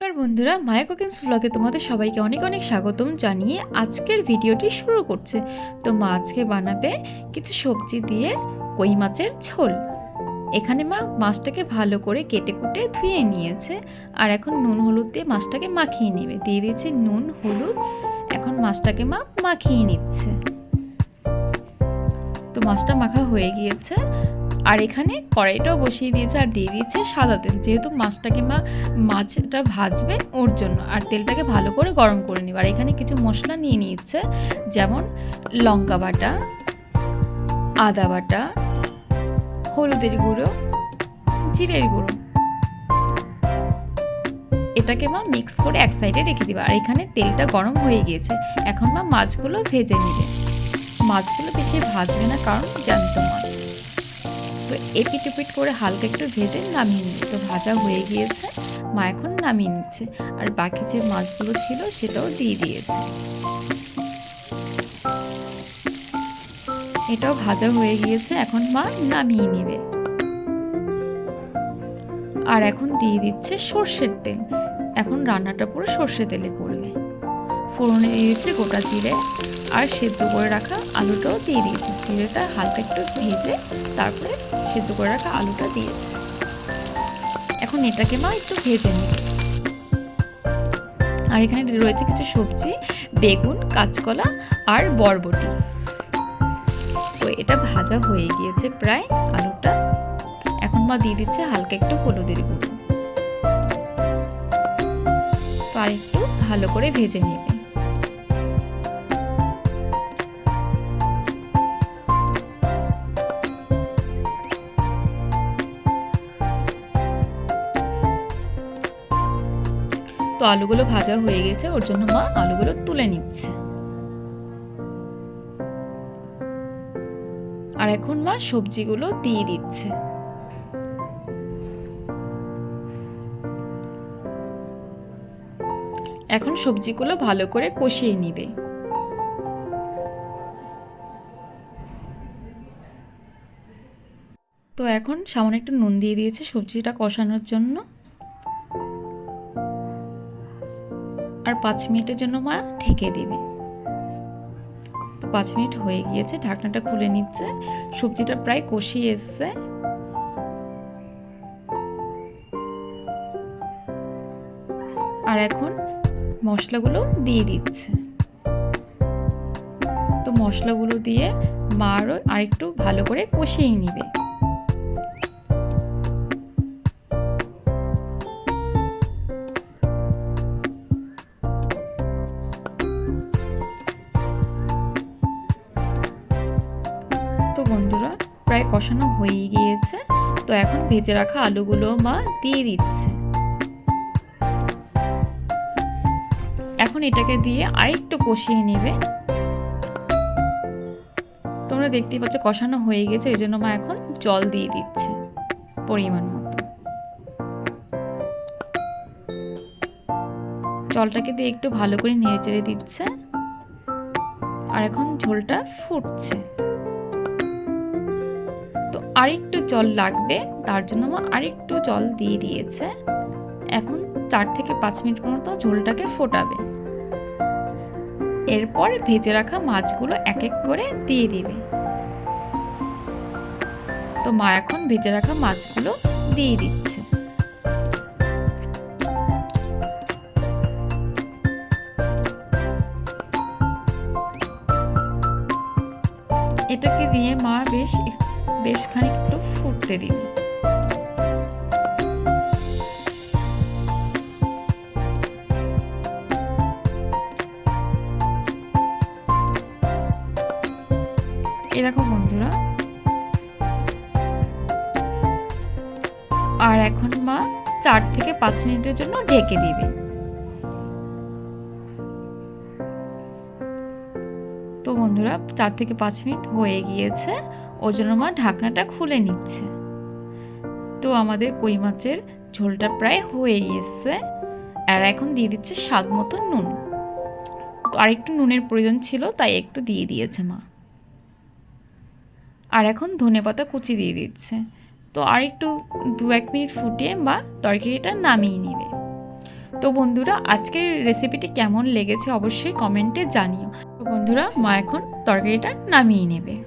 নমস্কার বন্ধুরা, মায়া কুকিংস ব্লগে তোমাদের সবাইকে অনেক অনেক স্বাগতম জানিয়ে আজকের ভিডিওটি শুরু করছে। তো মা আজকে বানাবে কিছু সবজি দিয়ে কই মাছের ঝোল। এখানে মা মাছটাকে ভালো করে কেটে কুটে ধুয়ে নিয়েছে আর এখন নুন হলুদ দিয়ে মাছটাকে মাখিয়ে নেবে। দিয়ে দিয়েছে নুন, হলুদ, এখন মাছটাকে মা মাখিয়ে নিচ্ছে। তো মাছটা মাখা হয়ে গিয়েছে আর এখানে কড়াইটাও বসিয়ে দিয়েছে আর দিয়ে দিয়েছে সাদা তেল। যেহেতু মাছটাকে মা মাছটা ভাজবে ওর জন্য। আর তেলটাকে ভালো করে গরম করে নেবে। আর এখানে কিছু মশলা নিয়ে নিচ্ছে যেমন লঙ্কা বাটা, আদা বাটা, হলুদের গুঁড়ো, জিরের গুঁড়ো। এটাকে মা মিক্স করে এক সাইডে রেখে দিবে। আর এখানে তেলটা গরম হয়ে গিয়েছে। এখন মা মাছগুলো ভেজে নেবে। মাছগুলো বেশি ভাজবে না, কারণ জ্যান্ত মাছ। তো এপিট এপিট করে হালকা একটু ভেজে নামিয়ে নিবে তো ভাজা হয়ে গিয়েছে, মা এখন নামিয়ে নিচ্ছে। আর বাকি যে মাছগুলো ছিল সেটাও দিয়ে দিয়েছে। এটাও ভাজা হয়ে গিয়েছে, এখন মা নামিয়ে নেবে। আর এখন দিয়ে দিচ্ছে সর্ষের তেল। এখন রান্নাটা পুরো সর্ষে তেলে করবে। ফোড়নে দিয়ে দিচ্ছে গোটা জিরে। আর সেদ্ধ করে রাখা আলুটাও দিয়ে দিয়েছি। জিরেটা হালকা একটু ভেজে তারপরে সেদ্ধ করে রাখা আলুটা দিয়েছে। এখন এটাকে মা একটু ভেজে নেবে আর এখানে রয়েছে কিছু সবজি, বেগুন, কাঁচকলা আর বরবটি। তো এটা ভাজা হয়ে গিয়েছে প্রায় আলুটা। এখন মা দিয়ে দিচ্ছে হালকা একটু হলুদের গুঁড়ো। তো আর একটু ভালো করে ভেজে নেবে। তো আলুগুলো ভাজা হয়ে গেছে, ওর জন্য মা আলুগুলো তুলে নিচ্ছে। আর এখন মা সবজিগুলো দিয়ে দিচ্ছে। এখন সবজিগুলো ভালো করে কষিয়ে নিবে। তো এখন সামান্য একটু নুন দিয়ে দিয়েছে সবজিটা কষানোর জন্য। পাঁচ মিনিটের জন্য মা ঢেকে দেবে। তো পাঁচ মিনিট হয়ে গিয়েছে, ঢাকনাটা খুলে নিচ্ছে, সবজিটা প্রায় কষিয়ে এসছে। আর এখন মশলাগুলো দিয়ে দিচ্ছে। তো মশলাগুলো দিয়ে মা আরও আরেকটু ভালো করে কষিয়ে নিবে। বন্ধুরা, প্রায় কষানো হয়ে গিয়েছে। তো এখন ভেজে রাখা আলুগুলো মা দিয়ে দিচ্ছে। এখন এটাকে দিয়ে আরেকটু কষিয়ে নেবে। তোমরা দেখতেই পাচ্ছ কষানো হয়ে গেছে এই জন্য মা এখন জল দিয়ে দিচ্ছে পরিমাণ মতো। জলটাকে দিয়ে একটু ভালো করে নেড়ে চেড়ে দিচ্ছে। আর এখন ঝোলটা ফুটছে। আরেকটু জল লাগবে, তার জন্য মা আরেকটু জল দিয়ে দিয়েছে। এখন চার থেকে পাঁচ মিনিট মতো ঝোলটাকে ফোটাবে। এরপর ভেজে রাখা মাছগুলো এক এক করে দিয়ে দিবে। তো মা এখন ভেজে রাখা মাছগুলো দিয়ে দিচ্ছে। এটাকে দিয়ে মা বেশ বেশ খানিকটু ফুটতে দিন। এরকম বন্ধুরা। আর এখন মা চার থেকে পাঁচ মিনিটের জন্য ঢেকে দিবে। তো বন্ধুরা, চার থেকে পাঁচ মিনিট হয়ে গিয়েছে। জন্য মা ঢাকনাটা খুলে নিচ্ছে। তো আমাদের কই মাছের ঝোলটা প্রায় হয়ে এসছে। আর এখন দিয়ে দিচ্ছে স্বাদ মতো নুন। তো আরেকটু নুনের প্রয়োজন ছিল, তাই একটু দিয়ে দিয়েছে মা। আর এখন ধনে পাতা কুচি দিয়ে দিচ্ছে। তো আর একটু দু এক মিনিট ফুটিয়ে বা তরকারিটা নামিয়ে নেবে। তো বন্ধুরা, আজকের রেসিপিটি কেমন লেগেছে অবশ্যই কমেন্টে জানিও। তো বন্ধুরা, মা এখন তরকারিটা নামিয়ে নেবে।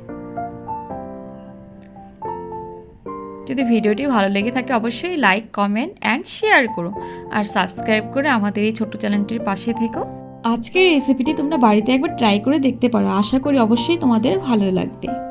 যদি ভিডিওটি ভালো লেগে থাকে, অবশ্যই লাইক কমেন্ট অ্যান্ড শেয়ার করো। আর সাবস্ক্রাইব করে আমাদের এই ছোট্ট চ্যানেলটির পাশে থেকো। আজকের রেসিপিটি তোমরা বাড়িতে একবার ট্রাই করে দেখতে পারো। আশা করি অবশ্যই তোমাদের ভালো লাগবে।